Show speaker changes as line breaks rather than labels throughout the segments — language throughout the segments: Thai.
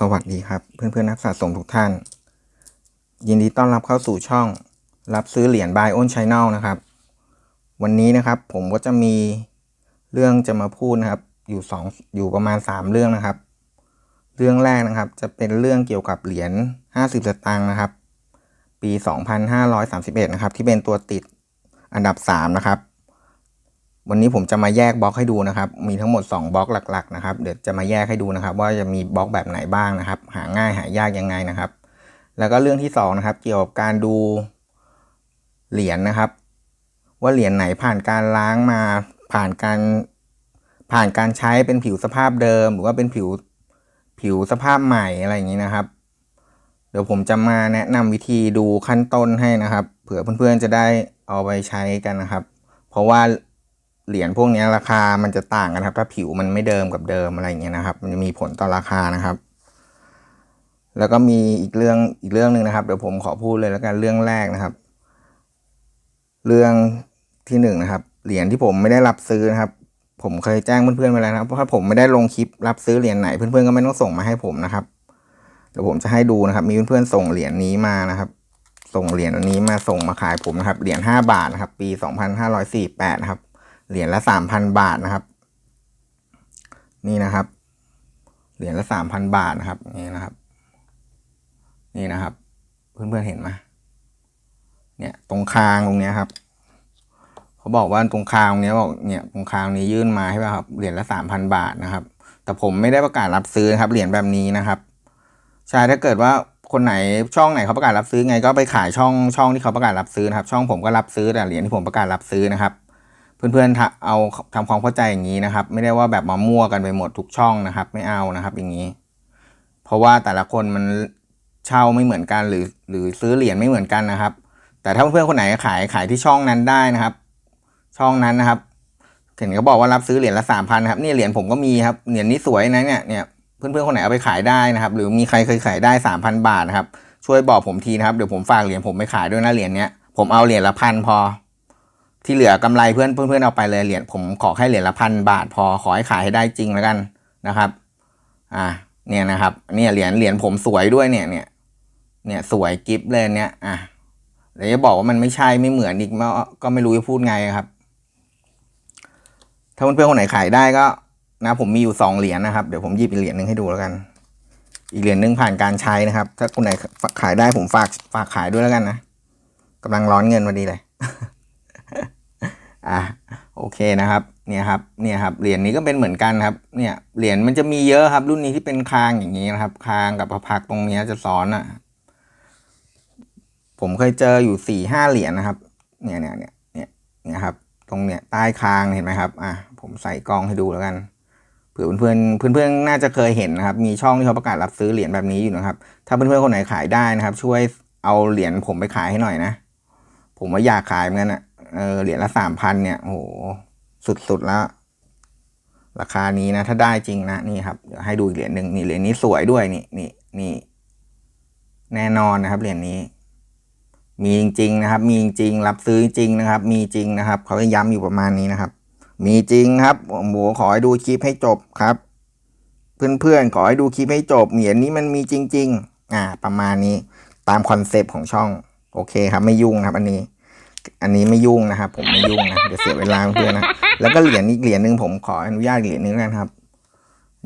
สวัสดีครับ เพื่อนเพื่อนนักสะสมทุกท่าน ยินดีต้อนรับเข้าสู่ช่อง รับซื้อเหรียญ Buy on Channel นะครับ วันนี้นะครับผมก็จะมีเรื่องจะมาพูดนะครับ อยู่สองอยู่ประมาณสามเรื่องนะครับ เรื่องแรกนะครับจะเป็นเรื่องเกี่ยวกับเหรียญ50 สตางค์นะครับ ปี 2531 นะครับ ที่เป็นตัวติดอันดับ 3 นะครับ วันนี้ผมจะมาแยกบล็อกให้ดูนะครับ มีทั้งหมด 2บล็อกหลักๆนะครับ เดี๋ยวจะมาแยกให้ดูนะครับ ว่าจะมีบล็อกแบบไหนบ้างนะครับ หาง่ายหายากยังไงนะครับ แล้วก็เรื่องที่สองนะครับ เกี่ยวกับการดูเหรียญนะครับ ว่าเหรียญไหนผ่านการล้างมาผ่านการผ่านการใช้เป็นผิวสภาพเดิม หรือว่าเป็นผิวผิวสภาพใหม่อะไรอย่างนี้นะครับ เดี๋ยวผมจะมาแนะนำวิธีดูขั้นต้นให้นะครับ เผื่อเพื่อนๆจะได้เอาไปใช้กันนะครับ เพราะว่า เหรียญพวกนี้ราคามันจะต่างกันครับ ถ้าผิวมันไม่เดิมกับเดิมอะไรอย่างเงี้ยนะครับ มันจะมีผลต่อราคานะครับ แล้วก็มีอีกเรื่องอีกเรื่องหนึ่งนะครับ เดี๋ยวผมขอพูดเลยแล้วกันเรื่องแรกนะครับ เรื่องที่หนึ่งนะครับ เหรียญที่ผมไม่ได้รับซื้อนะครับ ผมเคยแจ้งเพื่อนๆไปแล้วนะครับเพราะถ้าผมไม่ได้ลงคลิปรับซื้อเหรียญไหนเพื่อนๆก็ไม่ต้องส่งมาให้ผมนะครับเดี๋ยวผมจะให้ดูนะครับ มีเพื่อนๆส่งเหรียญนี้มานะครับ ส่งเหรียญอันนี้มาส่งมาขายผมนะครับเหรียญห้าบาทนะครับ ปีสองพันห้าร้อยสี่แปดนะครับ เหรียญละสามพันบาทนะครับ นี่นะครับ เหรียญละสามพันบาทนะครับ นี่นะครับ นี่นะครับ เพื่อนๆเห็นไหมเนี่ย ตรงคางตรงเนี้ยครับเขาบอกว่าตรงคางตรงเนี้ยบอกเนี่ยตรงคางนี้ยื่นมาใช่ป่ะครับเหรียญละสามพันบาทนะครับ แต่ผมไม่ได้ประกาศรับซื้อครับเหรียญแบบนี้นะครับใช่ถ้าเกิดว่าคนไหนช่องไหนเขาประกาศรับซื้อไงก็ไปขายช่องช่องที่เขาประกาศรับซื้อนะครับ ช่องผมก็รับซื้อแต่เหรียญที่ผมประกาศรับซื้อนะครับ เพื่อนๆเอาทำความเข้าใจอย่างนี้นะครับ ไม่ได้ว่าแบบมามั่วกันไปหมดทุกช่องนะครับ ไม่เอานะครับอย่างนี้ เพราะว่าแต่ละคนมันเช่าไม่เหมือนกันหรือ หรือซื้อเหรียญไม่เหมือนกันนะครับ แต่ถ้าเพื่อนๆคนไหนขายขายที่ช่องนั้นได้นะครับ ช่องนั้นนะครับเห็นเขาบอกว่ารับซื้อเหรียญละสามพันครับนี่เหรียญผมก็มีครับเหรียญนี้สวยนะเนี่ยเนี่ยเพื่อนๆคนไหนเอาไปขายได้นะครับ หรือมีใครเคยขายได้สามพันบาทนะครับช่วยบอกผมทีนะครับเดี๋ยวผมฝากเหรียญผมไปขายด้วยนะเหรียญเนี้ยผมเอาเหรียญละพันพอ ที่เหลือกำไรเพื่อนเพื่อนเอาไปเลยเหรียญผมขอแค่เหรียญละพันบาทพอขอให้ขายให้ได้จริงแล้วกันนะครับ อ่า เนี่ยนะครับ เนี่ยเหรียญเหรียญผมสวยด้วยเนี่ยเนี่ยเนี่ยสวยกิฟเลยเนี่ยอะเดี๋ยวจะบอกว่ามันไม่ใช่ไม่เหมือนอีกก็ไม่รู้จะพูดไงครับ ถ้าเพื่อนๆคนไหนขายได้ก็นะ ผมมีอยู่สองเหรียญนะครับเดี๋ยวผมหยิบอีกเหรียญหนึ่งให้ดูแล้วกัน อีกเหรียญหนึ่งผ่านการใช้นะครับ ถ้าคนไหนขายได้ผมฝากฝากขายด้วยแล้วกันนะกำลังร้อนเงินพอดีเลย อะโอเคนะครับเนี่ยครับเนี่ยครับเหรียญนี้ก็เป็นเหมือนกันครับเนี่ยเหรียญมันจะมีเยอะครับ รุ่นนี้ที่เป็นคางอย่างนี้นะครับ คางกับพระพักตรงนี้จะซ้อนอะ ผมเคยเจออยู่สี่ห้าเหรียญนะครับ เนี่ยเนี่ยเนี่ยเนี่ยเนี่ยครับ ตรงเนี่ยใต้คางเห็นไหมครับอะผมใส่กล้องให้ดูแล้วกันเผื่อเพื่อนเพื่อนเพื่อนน่าจะเคยเห็นนะครับ มีช่องที่เขาประกาศรับซื้อเหรียญแบบนี้อยู่นะครับ ถ้าเพื่อนเพื่อนคนไหนขายได้นะครับ ช่วยเอาเหรียญผมไปขายให้หน่อยนะผมว่าอยากขายเหมือนกันอะ เออเหรียญละสามพันเนี่ยโอ้โหสุดๆแล้ว ราคานี้นะ ถ้าได้จริงนะนี่ครับเดี๋ยวให้ดูอีกเหรียญหนึ่งนี่เหรียญนี้สวยด้วยนี่นี่นี่แน่นอนนะครับเหรียญนี้ มีจริงๆนะครับ มีจริงรับซื้อจริงนะครับ มีจริงนะครับ เขาจะย้ำอยู่ประมาณนี้นะครับ มีจริงครับผมขอให้ดูคลิปให้จบครับเพื่อนๆขอให้ดูคลิปให้จบเหรียญนี้มันมีจริง ๆ อ่า ประมาณนี้ตามคอนเซปต์ของช่อง โอเคครับ ไม่ยุ่งครับอันนี้ อันนี้ไม่ยุ่งนะครับ ผมไม่ยุ่งนะเดี๋ยวเสียเวลาเพื่อนนะแล้วก็เหรียญอีกเหรียญหนึ่งผมขออนุญาตเหรียญนึงแล้วกันครับ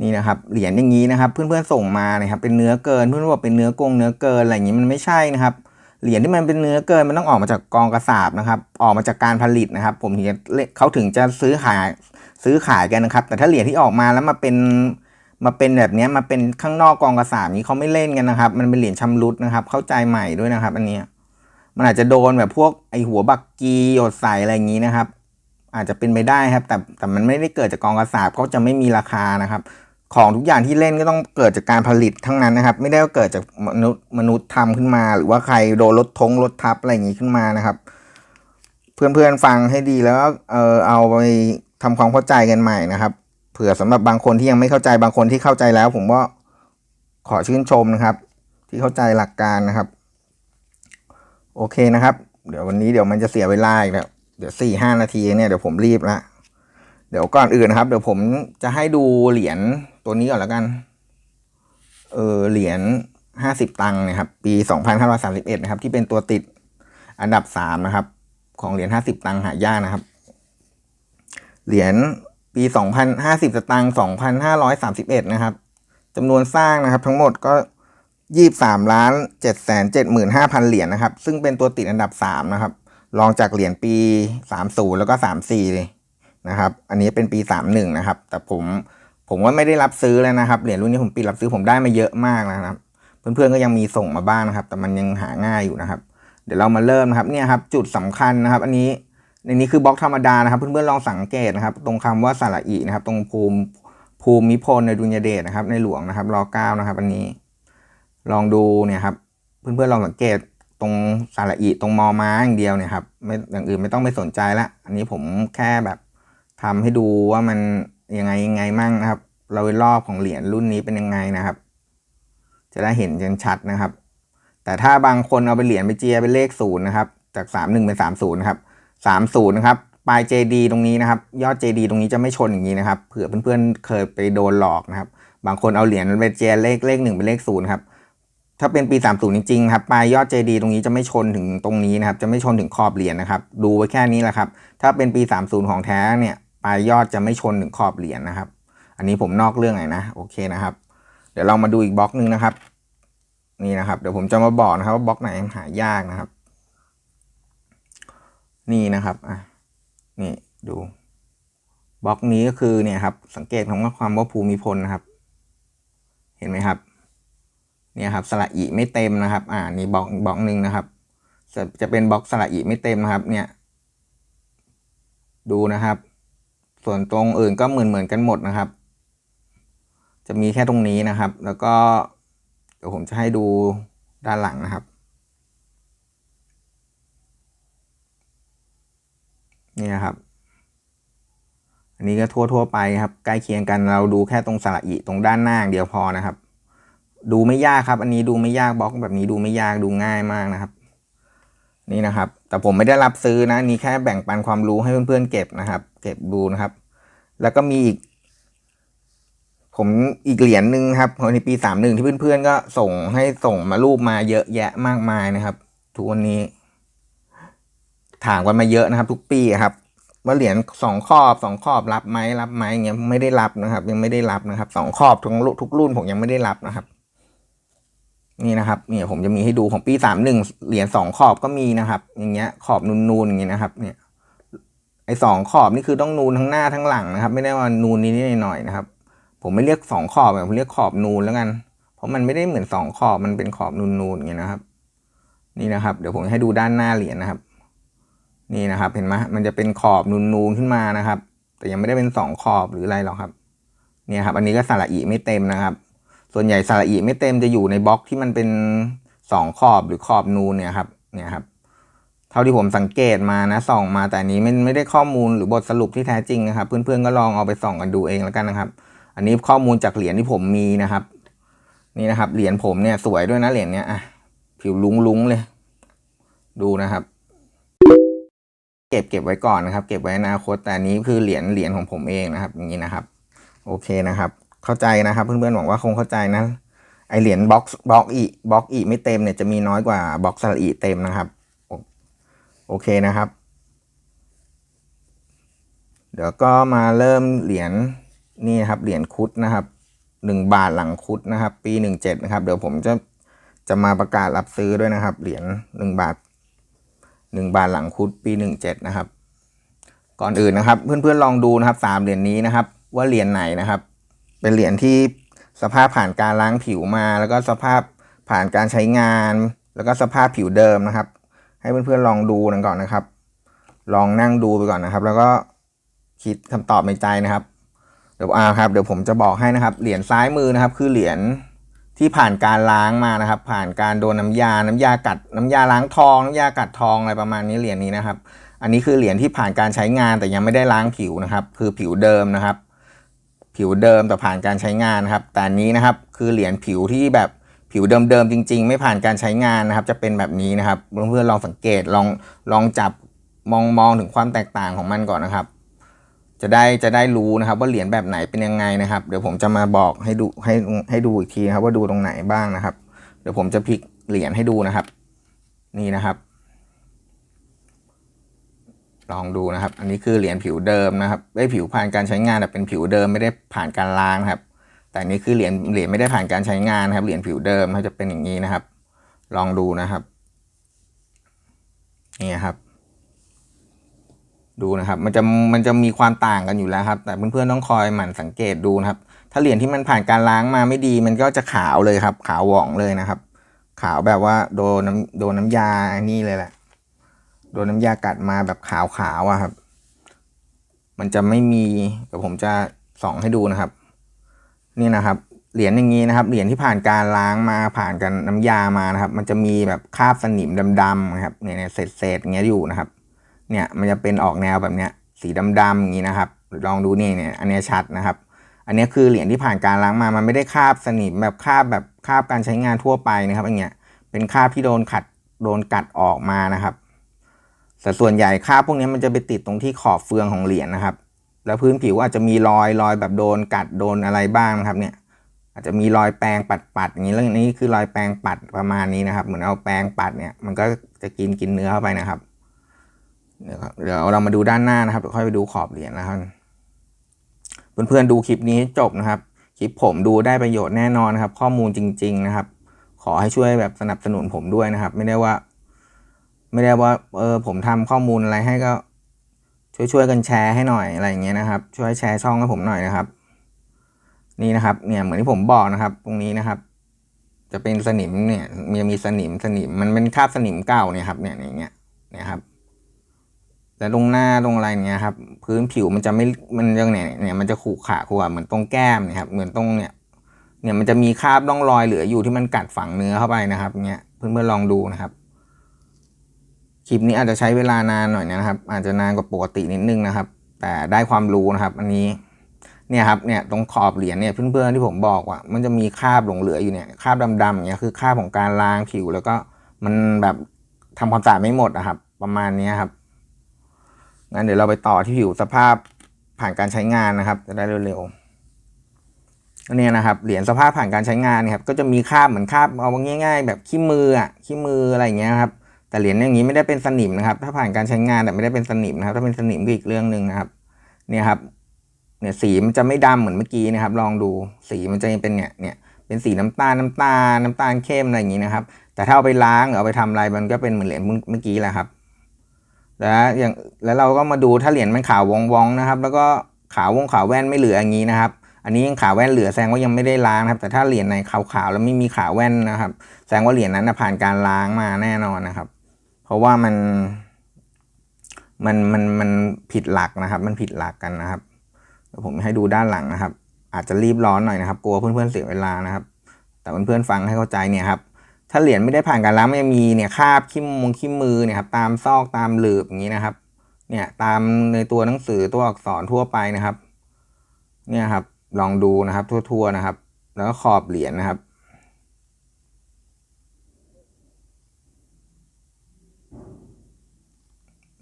นี่นะครับเหรียญอย่างนี้นะครับ เพื่อนๆส่งมานะครับ เป็นเนื้อเกินเพื่อนบอกเป็นเนื้อกงเนื้อเกินอะไรอย่างนี้มันไม่ใช่นะครับเหรียญที่มันเป็นเนื้อเกินมันต้องออกมาจากกองกระสาบนะครับ ออกมาจากการผลิตนะครับ ผมถึงจะเขาถึงจะซื้อขายซื้อขายกันนะครับ แต่ถ้าเหรียญที่ออกมาแล้วมาเป็นมาเป็นแบบนี้มาเป็นข้างนอกกองกระสาบนี้เขาไม่เล่นกันนะครับ มันเป็นเหรียญชำรุดนะครับ เข้าใจใหม่ด้วยนะครับ อันนี้ มันอาจจะโดนแบบพวกไอหัวบักกีหยดใส่อะไรอย่างนี้นะครับ อาจจะเป็นไปได้ครับ แต่แต่มันไม่ได้เกิดจากกองกระสาบเขาจะไม่มีราคานะครับ ของทุกอย่างที่เล่นก็ต้องเกิดจากการผลิตทั้งนั้นนะครับ ไม่ได้เกิดจากมนุษย์มนุษย์ทำขึ้นมา หรือว่าใครโดนรถทงรถทับอะไรอย่างนี้ขึ้นมานะครับ เพื่อนๆฟังให้ดีแล้วเออเอาไปทำความเข้าใจกันใหม่นะครับ เผื่อสำหรับบางคนที่ยังไม่เข้าใจบางคนที่เข้าใจแล้ว ผมว่าขอชื่นชมนะครับ ที่เข้าใจหลักการนะครับ โอเคนะครับ เดี๋ยววันนี้เดี๋ยวมันจะเสียเวลาอีกแล้วเดี๋ยวสี่ห้านาทีเนี่ยเดี๋ยวผมรีบละเดี๋ยวก่อนอื่นนะครับ เดี๋ยวผมจะให้ดูเหรียญตัวนี้ก่อนแล้วกัน เออเหรียญห้าสิบตังค์นะครับ ปีสองพันห้าร้อยสามสิบเอ็ดนะครับ ที่เป็นตัวติดอันดับสามนะครับ ของเหรียญห้าสิบตังค์หายากนะครับ เหรียญปีสองพันห้าสิบตังค์สองพันห้าร้อยสามสิบเอ็ดนะครับจำนวนสร้างนะครับ ทั้งหมดก็ ยี่สามล้านเจ็ดแสนเจ็ดหมื่นห้าพันเหรียญนะครับ ซึ่งเป็นตัวติดอันดับสามนะครับรองจากเหรียญปีสามศูนย์แล้วก็สามสี่เลยนะครับ อันนี้เป็นปีสามหนึ่งนะครับ แต่ผมผมว่าไม่ได้รับซื้อแล้วนะครับ เหรียญรุ่นนี้ผมปีรับซื้อผมได้มาเยอะมากนะครับ เพื่อนๆก็ยังมีส่งมาบ้างนะครับ แต่มันยังหาง่ายอยู่นะครับ เดี๋ยวเรามาเริ่มนะครับ เนี่ยครับ จุดสำคัญนะครับ อันนี้ในนี้คือบล็อกธรรมดานะครับ เพื่อนๆลองสังเกตนะครับ ตรงคำว่าสระอีนะครับ ตรงภูมิภูมิพลในดุลยเดชนะครับ ในหลวงนะครับรอเก้านะครับ อันนี้ ลองดูเนี่ยครับ เพื่อนๆลองสังเกตตรงสาระอีตรงมอม้าอย่างเดียวเนี่ยครับไม่อย่างอื่นไม่ต้องไปสนใจละอันนี้ผมแค่แบบทำให้ดูว่ามันยังไงยังไงมั่งนะครับ เรารอบของเหรียญรุ่นนี้เป็นยังไงนะครับ จะได้เห็นกันชัดนะครับ แต่ถ้าบางคนเอาไปเหรียญไปเจียเป็นเลขศูนย์นะครับ จากสามหนึ่งเป็นสามศูนย์นะครับสามศูนย์นะครับปลาย JD ตรงนี้นะครับ ยอด JD ตรงนี้จะไม่ชนอย่างนี้นะครับเผื่อเพื่อนๆเคยไปโดนหลอกนะครับ บางคนเอาเหรียญไปเจียเลขเลขหนึ่งเป็นเลขศูนย์ครับ ถ้าเป็นปี 30 จริงๆครับปลายยอด JD ตรงนี้จะไม่ชนถึงตรงนี้นะครับ จะไม่ชนถึงขอบเหรียญนะครับ ดูไว้แค่นี้แหละครับ ถ้าเป็นปี 30 ของแท้เนี่ยปลายยอดจะไม่ชนถึงขอบเหรียญนะครับ อันนี้ผมนอกเรื่องหน่อยนะ โอเคนะครับ เดี๋ยวเรามาดูอีกบล็อกหนึ่งนะครับ นี่นะครับ เดี๋ยวผมจะมาบอกนะครับว่าบล็อกไหนหายากนะครับ นี่นะครับ อะ นี่ดู บล็อกนี้ก็คือเนี่ยครับ สังเกตคำว่าความว่าภูมิพลนะครับ เห็นไหมครับ เนี่ยครับสระอีไม่เต็มนะครับ อ่านี่บล็อกบล็อกหนึ่งนะครับ จะจะเป็นบล็อกสระอีไม่เต็มนะครับ เนี่ย ดูนะครับ ส่วนตรงอื่นก็เหมือนเหมือนกันหมดนะครับ จะมีแค่ตรงนี้นะครับ แล้วก็เดี๋ยวผมจะให้ดูด้านหลังนะครับ นี่นะครับ อันนี้ก็ทั่วทั่วไปครับ ใกล้เคียงกันเราดูแค่ตรงสระอีตรงด้านหน้าเดียวพอนะครับ ดูไม่ยากครับ อันนี้ดูไม่ยากบล็อกแบบนี้ดูไม่ยากดูง่ายมากนะครับ นี่นะครับ แต่ผมไม่ได้รับซื้อนะนี่แค่แบ่งปันความรู้ให้เพื่อนๆเก็บนะครับ เก็บดูนะครับ แล้วก็มีอีก ผมอีกเหรียญหนึ่งครับในปีสามหนึ่งที่เพื่อนๆก็ส่งให้ส่งมารูปมาเยอะแยะมากมายนะครับทุกวันนี้ ถามกันมาเยอะนะครับ ทุกปีครับว่าเหรียญสองขอบสองขอบรับไหมรับไหมเงี้ยไม่ได้รับนะครับ ยังไม่ได้รับนะครับสองขอบทุกทุกรุ่นผมยังไม่ได้รับนะครับ นี่นะครับเนี่ยผมจะมีให้ดูของปีสามหนึ่งเหรียญสองขอบก็มีนะครับ อย่างเงี้ยขอบนูนๆอย่างเงี้ยนะครับ เนี่ย ไอ้สองขอบนี่คือต้องนูนทั้งหน้าทั้งหลังนะครับ ไม่ได้ว่านูนนิดๆหน่อยๆนะครับ ผมไม่เรียกสองขอบแบบผมเรียกขอบนูนแล้วกัน เพราะมันไม่ได้เหมือนสองขอบมันเป็นขอบนูนๆอย่างเงี้ยนะครับ นี่นะครับ เดี๋ยวผมให้ดูด้านหน้าเหรียญนะครับ นี่นะครับ เห็นไหมมันจะเป็นขอบนูนๆขึ้นมานะครับ แต่ยังไม่ได้เป็นสองขอบหรืออะไรหรอกครับ เนี่ยครับ อันนี้ก็สระอีไม่เต็มนะครับ ส่วนใหญ่สระอีไม่เต็มจะอยู่ในบล็อกที่มันเป็นสองขอบหรือขอบนูนเนี่ยครับเนี่ยครับ เท่าที่ผมสังเกตมานะส่องมาแต่นี้ไม่ไม่ได้ข้อมูลหรือบทสรุปที่แท้จริงนะครับ เพื่อนๆก็ลองเอาไปส่องกันดูเองแล้วกันนะครับ อันนี้ข้อมูลจากเหรียญที่ผมมีนะครับ นี่นะครับ เหรียญผมเนี่ยสวยด้วยนะเหรียญเนี้ยอะผิวลุ้งๆเลย ดูนะครับ เก็บเก็บไว้ก่อนนะครับ เก็บไว้นอนาคตแต่นนี้คือเหรียญเหรียญของผมเองนะครับ อย่างนี้นะครับ โอเคนะครับ เข้าใจนะครับ เพื่อนๆหวังว่าคงเข้าใจนะไอเหรียญบล็อกบล็อกอีบล็อกอีไม่เต็มเนี่ยจะมีน้อยกว่าบล็อกสระอีเต็มนะครับ โอเคนะครับ เดี๋ยวก็มาเริ่มเหรียญนี่ครับเหรียญคุดนะครับหนึ่งบาทหลังคุดนะครับ ปีหนึ่งเจ็ดนะครับ เดี๋ยวผมจะจะมาประกาศรับซื้อด้วยนะครับ เหรียญหนึ่งบาทหนึ่งบาทหลังคุดปีหนึ่งเจ็ดนะครับ ก่อนอื่นนะครับ เพื่อนๆลองดูนะครับสามเหรียญนี้นะครับ ว่าเหรียญไหนนะครับ เป็นเหรียญที่สภาพผ่านการล้างผิวมา แล้วก็สภาพผ่านการใช้งาน แล้วก็สภาพผิวเดิมนะครับ ให้เพื่อนๆลองดูกันก่อนนะครับ ลองนั่งดูไปก่อนนะครับ แล้วก็คิดคำตอบในใจนะครับ เดี๋ยวอาครับ เดี๋ยวผมจะบอกให้นะครับ เหรียญซ้ายมือนะครับ คือเหรียญที่ผ่านการล้างมานะครับ ผ่านการโดนน้ำยา น้ำยากัด น้ำยาล้างทอง น้ำยากัดทองอะไรประมาณนี้เหรียญนี้นะครับ อันนี้คือเหรียญที่ผ่านการใช้งานแต่ยังไม่ได้ล้างผิวนะครับ คือผิวเดิมนะครับ ผิวเดิมแต่ผ่านการใช้งานนะครับ แต่นี้นะครับคือเหรียญผิวที่แบบผิวเดิมๆจริง ๆ ไม่ผ่านการใช้งานนะครับ จะเป็นแบบนี้นะครับเพื่อนๆลองสังเกตลองลองจับมองมองถึงความแตกต่างของมันก่อนนะครับ จะได้จะได้รู้นะครับ ว่าเหรียญแบบไหนเป็นยังไงนะครับ เดี๋ยวผมจะมาบอกให้ดูให้ให้ดูอีกทีครับว่าดูตรงไหนบ้างนะครับ เดี๋ยวผมจะพลิกเหรียญให้ดูนะครับ นี่นะครับ ลองดูนะครับ อันนี้คือเหรียญผิวเดิมนะครับไม่ผิวผ่านการใช้งานแต่เป็นผิวเดิมไม่ได้ผ่านการล้างครับ แต่อันนี้คือเหรียญเหรียญไม่ได้ผ่านการใช้งานนะครับ เหรียญผิวเดิมเขาจะเป็นอย่างนี้นะครับ ลองดูนะครับนี่ครับ ดูนะครับ มันจะมันจะมีความต่างกันอยู่แล้วครับ แต่เพื่อนๆต้องคอยหมั่นสังเกตดูนะครับ ถ้าเหรียญที่มันผ่านการล้างมาไม่ดี มันก็จะขาวเลยครับ ขาวหว่องเลยนะครับ ขาวแบบว่าโดนน้ำโดนน้ำยาอันนี้เลยแหละ โดนน้ำยากัดมาแบบขาวๆอะครับ มันจะไม่มีเดี๋ยวผมจะส่องให้ดูนะครับ นี่นะครับ เหรียญอย่างนี้นะครับ เหรียญที่ผ่านการล้างมาผ่านกันน้ำยามานะครับ มันจะมีแบบคราบสนิมดำๆนะครับเนี่ยเศษเศษๆอย่างเงี้ยอยู่นะครับ เนี่ยมันจะเป็นออกแนวแบบเนี้ย สีดำๆอย่างนี้นะครับลองดูนี่เนี่ยอันนี้ชัดนะครับ อันนี้คือเหรียญที่ผ่านการล้างมา มันไม่ได้คราบสนิมแบบคราบแบบคราบการใช้งานทั่วไปนะครับอย่างเงี้ยเป็นคราบที่โดนขัดโดนกัดออกมานะครับ แต่ส่วนใหญ่คราพวกนี้มันจะไปติดตรงที่ขอบเฟืองของเหรียญนะครับ แล้วพื้นผิวอาจจะมีรอยรอยแบบโดนกัดโดนอะไรบ้างนะครับเนี่ยอาจจะมีรอยแปรงปัดๆอย่างนี้แล้วนี่คือรอยแปรงปัดประมาณนี้นะครับ เหมือนเอาแปรงปัดเนี่ยมันก็จะกินกินเนื้อเข้าไปนะครับเดี๋ยวเรามาดูด้านหน้านะครับค่อยไปดูขอบเหรียญนะครับเพื่อนๆดูคลิปนี้จบนะครับคลิปผมดูได้ประโยชน์แน่นอนนะครับ ข้อมูลจริง ๆนะครับ ขอให้ช่วยแบบสนับสนุนผมด้วยนะครับ ไม่ได้ว่า ไม่ได้ว่าเออผมทำข้อมูลอะไรให้ก็ช่วยช่วยๆกันแชร์ให้หน่อยอะไรอย่างเงี้ยนะครับ ช่วยแชร์ช่องให้ผมหน่อยนะครับ นี่นะครับ เนี่ยเหมือนที่ผมบอกนะครับ ตรงนี้นะครับ จะเป็นสนิมเนี่ยมีมีสนิมสนิมมันเป็นคราบสนิมเก่าเนี่ยครับ เนี่ยอย่างเงี้ยเนี่ยครับแต่ตรงหน้าตรงอะไรเนี่ยครับ พื้นผิวมันจะไม่มันยังเนี่ยเนี่ยมันจะขรุขระขรุขระเหมือนตรงแก้มเนี่ยครับ เหมือนตรงเนี่ย เนี่ยมันจะมีคราบร่องรอยเหลืออยู่ที่มันกัดฝังเนื้อเข้าไปนะครับ เนี่ยเพื่อนๆลองดูนะครับ คลิปนี้อาจจะใช้เวลานานหน่อยนะครับ อาจจะนานกว่าปกตินิดนึงนะครับ แต่ได้ความรู้นะครับ อันนี้เนี่ยครับเนี่ยตรงขอบเหรียญเนี่ยเพื่อนๆที่ผมบอกว่า มันจะมีคราบหลงเหลืออยู่เนี่ยคราบดำๆเนี่ยคือคราบของการล้างผิวแล้วก็มันแบบทำความสะอาดไม่หมดนะครับ ประมาณนี้ครับงั้นเดี๋ยวเราไปต่อที่ผิวสภาพผ่านการใช้งานนะครับ จะได้เร็วๆอันเนี้ยนะครับเหรียญสภาพผ่านการใช้งานนี่ยครับ ก็จะมีคราบเหมือนคราบเอาง่าย ๆ แบบขี้มืออะขี้มืออะไรอย่างเงี้ยครับ แต่เหรียญอย่างนี้ไม่ได้เป็นสนิมนะครับ ถ้าผ่านการใช้งานแต่ไม่ได้เป็นสนิมนะครับ ถ้าเป็นสนิมก็อีกเรื่องหนึ่งนะครับ เนี่ยครับ เนี่ยสีมันจะไม่ดำเหมือนเมื่อกี้นะครับ ลองดูสีมันจะเป็นเนี่ยเนี่ยเป็นสีน้ำตาลน้ำตาลน้ำตาลเข้มอะไรอย่างนี้นะครับ แต่ถ้าเอาไปล้างหรือเอาไปทำอะไรมันก็เป็นเหมือนเหรียญเมื่อกี้แหละครับ แล้วอย่างแล้วเราก็มาดูถ้าเหรียญมันขาววองวองๆนะครับ แล้วก็ขาววงขาวแว่นไม่เหลืออย่างนี้นะครับอันนี้ยังขาวแว่นเหลือแสดงว่ายังไม่ได้ล้างนะครับ แต่ถ้าเหรียญในขาวๆแล้วไม่มีขาวแว่นนะครับ แสดงว่าเหรียญนั้นผ่านการล้างมาแน่นอนนะครับ ราะว่ามันมันมันมันผิดหลักนะครับ มันผิดหลักกันนะครับเดี๋ยวผมให้ดูด้านหลังนะครับ อาจจะรีบร้อนหน่อยนะครับ กลัวเพื่อนๆเสียเวลานะครับ แต่เพื่อนๆฟังให้เข้าใจเนี่ยครับ ถ้าเหรียญไม่ได้ผ่านการล้างมันจะมีเนี่ยคาบขี้มงขี้มือเนี่ยครับตามซอกตามหลืบอย่างนี้นะครับ เนี่ยตามในตัวหนังสือตัวอักษรทั่วไปนะครับ เนี่ยครับ ลองดูนะครับทั่วๆนะครับ แล้วก็ขอบเหรียญนะครับ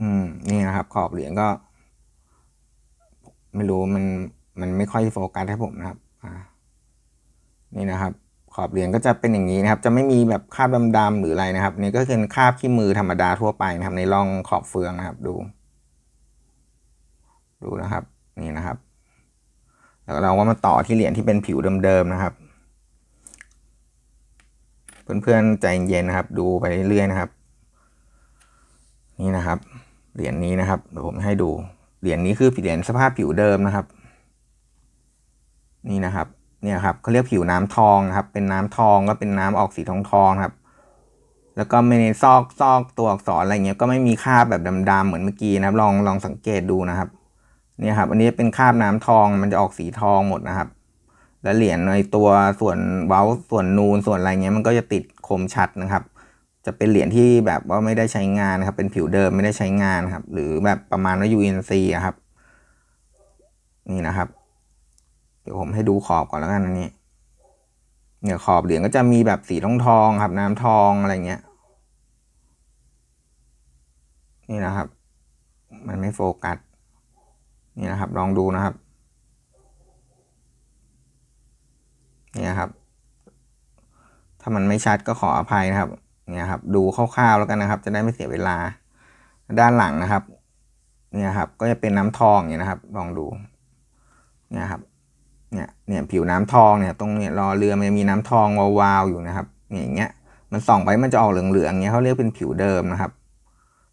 อืมนี่นะครับ ขอบเหรียญก็ ไม่รู้มันมันไม่ค่อยโฟกัสให้ผมนะครับ อ่า นี่นะครับ ขอบเหรียญก็จะเป็นอย่างนี้นะครับ จะไม่มีแบบคราบดำๆหรืออะไรนะครับ นี่ก็คือคราบขี้มือธรรมดาทั่วไปนะครับ ในร่องขอบเฟืองนะครับ ดู ดูนะครับ นี่นะครับ แล้วเราก็มาต่อที่เหรียญที่เป็นผิวเดิมๆนะครับเพื่อนๆใจเย็นๆนะครับ ดูไปเรื่อยๆนะครับ นี่นะครับ เหรียญนี้นะครับเดี๋ยวผมให้ดู เหรียญนี้คือเหรียญสภาพผิวเดิมนะครับ นี่นะครับ เนี่ยครับเขาเรียกผิวน้ำทองครับ เป็นน้ำทองก็เป็นน้ำออกสีทองทองครับ แล้วก็ไม่ในซอกซอกตัวอักษรอะไรเงี้ยก็ไม่มีคราบแบบดำๆเหมือนเมื่อกี้นะครับ ลองลองสังเกตดูนะครับ เนี่ยครับ อันนี้เป็นคราบน้ำทองมันจะออกสีทองหมดนะครับแล้วเหรียญในตัวส่วนเว้าส่วนนูนส่วนอะไรเงี้ยมันก็จะติดคมชัดนะครับ จะเป็นเหรียญที่แบบว่าไม่ได้ใช้งานนะครับ เป็นผิวเดิมไม่ได้ใช้งานครับ หรือแบบประมาณว่า UNC อะครับ นี่นะครับ เดี๋ยวผมให้ดูขอบก่อนแล้วกันอันนี้เนี่ยขอบเหรียญก็จะมีแบบสีทองทองครับ น้ำทองอะไรเงี้ย นี่นะครับ มันไม่โฟกัส นี่นะครับ ลองดูนะครับ เนี่ยครับ ถ้ามันไม่ชัดก็ขออภัยนะครับ เนี่ยครับดูคร่าวๆแล้วกันนะครับ จะได้ไม่เสียเวลา ด้านหลังนะครับ เนี่ยครับ ก็จะเป็นน้ำทองเนี่ยนะครับ ลองดู เนี่ยครับ เนี่ยเนี่ยผิวน้ำทองเนี่ย ตรงเนี่ยรอเรือมันจะมีน้ำทองวาวๆอยู่นะครับเนี่ยอย่างเงี้ย มันส่องไปมันจะออกเหลืองๆเงี้ยเขาเรียกเป็นผิวเดิมนะครับ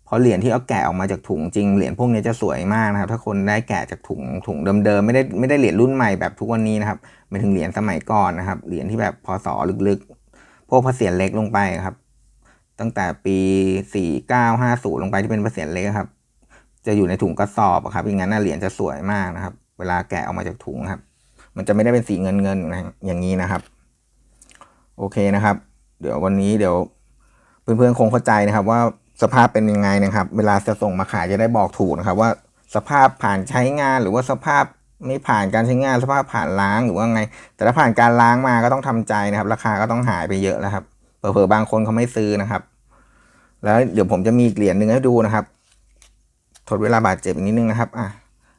พราะเหรียญที่เอาแกะออกมาจากถุงจริงเหรียญพวกนี้จะสวยมากนะครับ ถ้าคนได้แกะจากถุงถุงเดิมๆไม่ได้ไม่ได้เหรียญรุ่นใหม่แบบทุกวันนี้นะครับหมายถึงเหรียญสมัยก่อนนะครับเหรียญที่แบบพศลึกๆ พวกพระเศียรเล็กลงไปครับ ตั้งแต่ปีสี่เก้าห้าศูนย์ลงไปที่เป็นพระเศียรเล็กครับ จะอยู่ในถุงกระสอบครับอย่างนั้นเหรียญจะสวยมากนะครับ เวลาแกะออกมาจากถุงครับ มันจะไม่ได้เป็นสีเงินเงินๆอย่างนี้นะครับ โอเคนะครับ เดี๋ยววันนี้เดี๋ยวเพื่อนๆคงเข้าใจนะครับ ว่าสภาพเป็นยังไงนะครับ เวลาจะส่งมาขายจะได้บอกถูกนะครับ ว่าสภาพผ่านใช้งานหรือว่าสภาพไม่ผ่านการใช้งานสภาพผ่านล้างหรือว่าไง แต่ถ้าผ่านการล้างมาก็ต้องทำใจนะครับ ราคาก็ต้องหายไปเยอะแล้วครับ เผลอๆบางคนเขาไม่ซื้อนะครับ แล้วเดี๋ยวผมจะมีอีกเหรียญหนึ่งให้ดูนะครับทดเวลาบาดเจ็บอีกนิดนึงนะครับอะ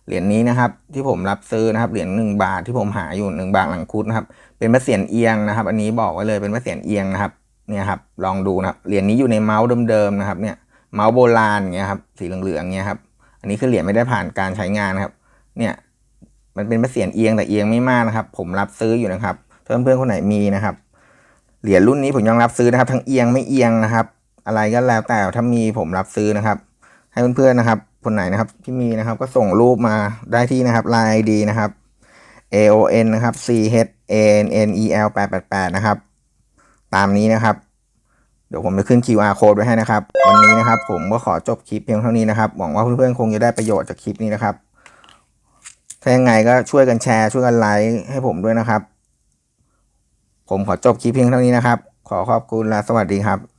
เหรียญนี้นะครับ ที่ผมรับซื้อนะครับเหรียญหนึ่งบาทที่ผมหาอยู่หนึ่งบาทหลังคุดนะครับ เป็นมะเสียนเอียงนะครับ อันนี้บอกไว้เลยเป็นมะเสียนเอียงนะครับเนี่ยครับ ลองดูนะครับเหรียญนี้อยู่ในเมาส์เดิมๆนะครับ เนี่ยเมาส์โบราณเงี้ยครับสีเหลืองๆเงี้ยครับ อันนี้คือเหรียญไม่ได้ผ่านการใช้งานนะครับ เนี่ย มันเป็นมะเสียนเอียงแต่เอียงไม่มากนะครับ ผมรับซื้ออยู่นะครับเพื่อนเพื่อนๆคนไหนมีนะครับ เหรียญรุ่นนี้ผมยังรับซื้อนะครับ ทั้งเอียงไม่เอียงนะครับ อะไรก็แล้วแต่ถ้ามีผมรับซื้อนะครับ ให้เพื่อนๆนะครับ คนไหนนะครับที่มีนะครับก็ส่งรูปมาได้ที่นะครับ line ID นะครับ AON นะครับ C H A N N E L 888นะครับ ตามนี้นะครับ เดี๋ยวผมจะขึ้น QR code ไว้ให้นะครับ วันนี้นะครับ ผมก็ขอจบคลิปเพียงเท่านี้นะครับ หวังว่าเพื่อนๆคงจะได้ประโยชน์จากคลิปนี้นะครับ ถ้ายังไงก็ช่วยกันแชร์ช่วยกันไลค์ให้ผมด้วยนะครับ ผมขอจบคลิปเพียงเท่านี้นะครับ ขอขอบคุณและสวัสดีครับ